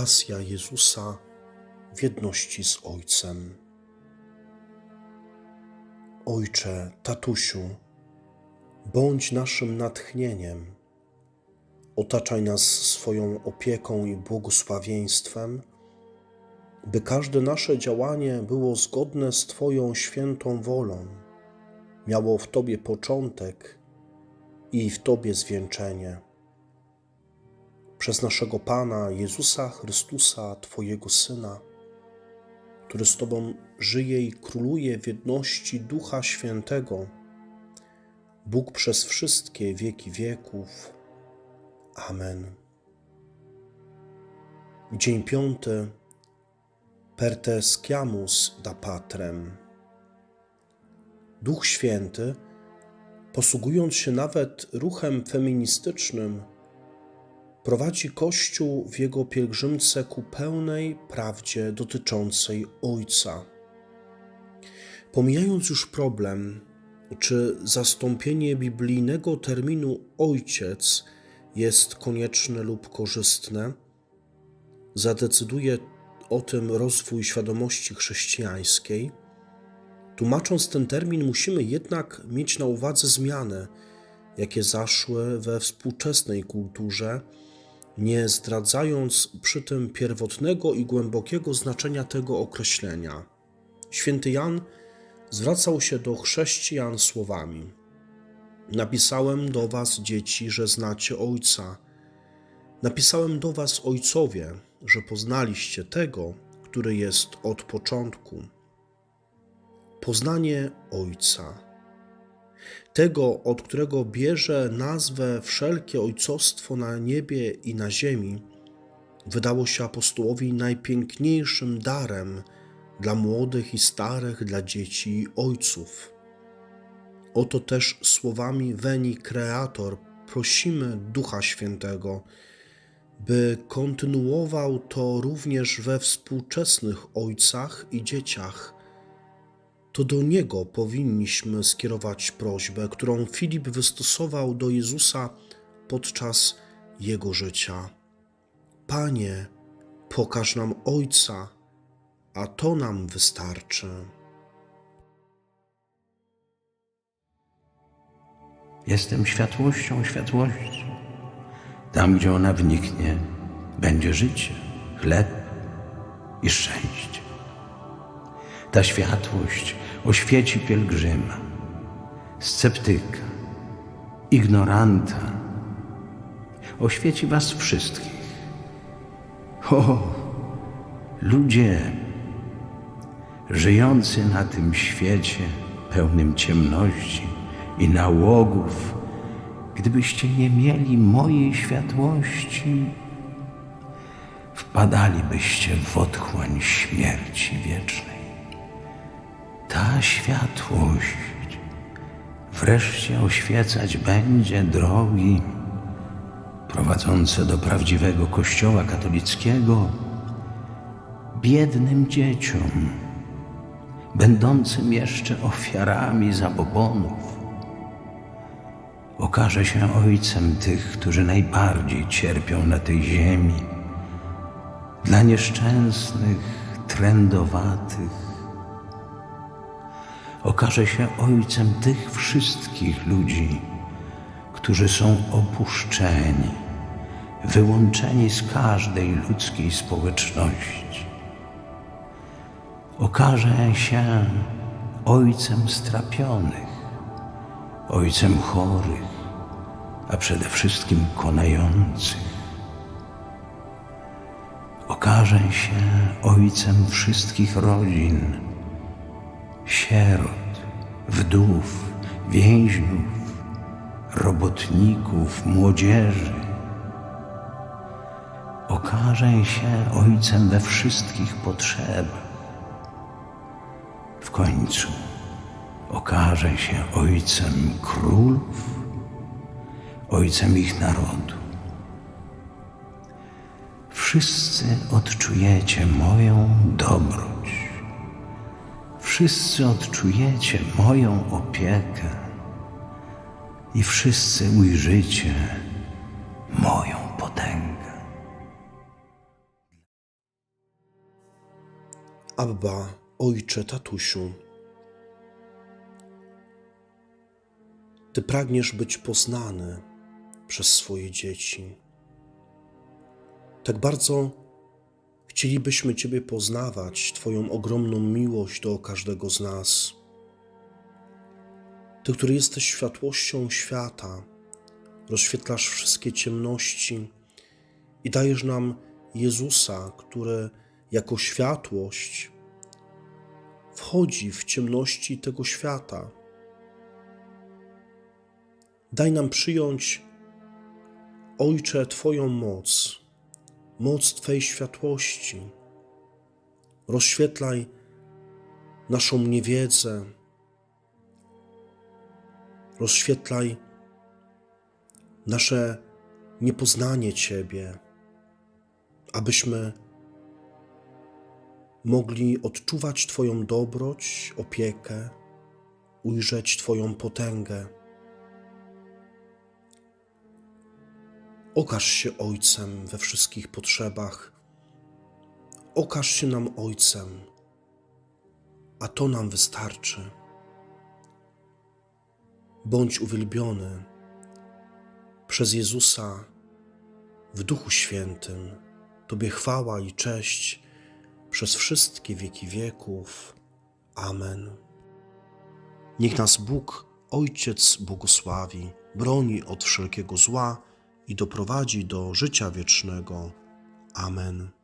pasja Jezusa w jedności z Ojcem. Ojcze, tatusiu, bądź naszym natchnieniem. Otaczaj nas swoją opieką i błogosławieństwem, by każde nasze działanie było zgodne z Twoją świętą wolą, miało w Tobie początek i w Tobie zwieńczenie. Przez naszego Pana Jezusa Chrystusa, Twojego Syna, który z Tobą żyje i króluje w jedności Ducha Świętego, Bóg przez wszystkie wieki wieków. Amen. Dzień piąty. Pertesciamus da Patrem. Duch Święty, posługując się nawet ruchem feministycznym, prowadzi Kościół w jego pielgrzymce ku pełnej prawdzie dotyczącej Ojca. Pomijając już problem, czy zastąpienie biblijnego terminu ojciec jest konieczne lub korzystne, zadecyduje o tym rozwój świadomości chrześcijańskiej. Tłumacząc ten termin, musimy jednak mieć na uwadze zmiany, jakie zaszły we współczesnej kulturze, nie zdradzając przy tym pierwotnego i głębokiego znaczenia tego określenia. Święty Jan zwracał się do chrześcijan słowami: Napisałem do was, dzieci, że znacie Ojca. Napisałem do was, ojcowie, że poznaliście tego, który jest od początku. Poznanie Ojca. Tego, od którego bierze nazwę wszelkie ojcostwo na niebie i na ziemi, wydało się apostołowi najpiękniejszym darem dla młodych i starych, dla dzieci i ojców. Oto też słowami Veni Creator prosimy Ducha Świętego, by kontynuował to również we współczesnych ojcach i dzieciach. To do Niego powinniśmy skierować prośbę, którą Filip wystosował do Jezusa podczas Jego życia. Panie, pokaż nam Ojca, a to nam wystarczy. Jestem światłością światłości. Tam, gdzie ona wniknie, będzie życie, chleb i szczęście. Ta światłość oświeci pielgrzyma, sceptyka, ignoranta. Oświeci was wszystkich. O, ludzie żyjący na tym świecie pełnym ciemności i nałogów, gdybyście nie mieli mojej światłości, wpadalibyście w otchłań śmierci wiecznej. Ta światłość wreszcie oświecać będzie drogi prowadzące do prawdziwego Kościoła katolickiego biednym dzieciom, będącym jeszcze ofiarami zabobonów. Okaże się ojcem tych, którzy najbardziej cierpią na tej ziemi, dla nieszczęsnych, trędowatych. Okaże się ojcem tych wszystkich ludzi, którzy są opuszczeni, wyłączeni z każdej ludzkiej społeczności. Okaże się ojcem strapionych, ojcem chorych, a przede wszystkim konających. Okaże się ojcem wszystkich rodzin, sierot, wdów, więźniów, robotników, młodzieży. Okaże się ojcem we wszystkich potrzebach. W końcu okaże się ojcem królów, ojcem ich narodu. Wszyscy odczujecie moją dobroć. Wszyscy odczujecie moją opiekę i wszyscy ujrzycie moją potęgę. Abba, ojcze, tatusiu. Ty pragniesz być poznany przez swoje dzieci. Tak bardzo chcielibyśmy Ciebie poznawać, Twoją ogromną miłość do każdego z nas. Ty, który jesteś światłością świata, rozświetlasz wszystkie ciemności i dajesz nam Jezusa, który jako światłość wchodzi w ciemności tego świata. Daj nam przyjąć, Ojcze, Twoją moc, moc Twej światłości. Rozświetlaj naszą niewiedzę, rozświetlaj nasze niepoznanie Ciebie, abyśmy mogli odczuwać Twoją dobroć, opiekę, ujrzeć Twoją potęgę. Okaż się Ojcem we wszystkich potrzebach. Okaż się nam Ojcem, a to nam wystarczy. Bądź uwielbiony przez Jezusa w Duchu Świętym. Tobie chwała i cześć przez wszystkie wieki wieków. Amen. Niech nas Bóg, Ojciec, błogosławi, broni od wszelkiego zła i doprowadzi do życia wiecznego. Amen.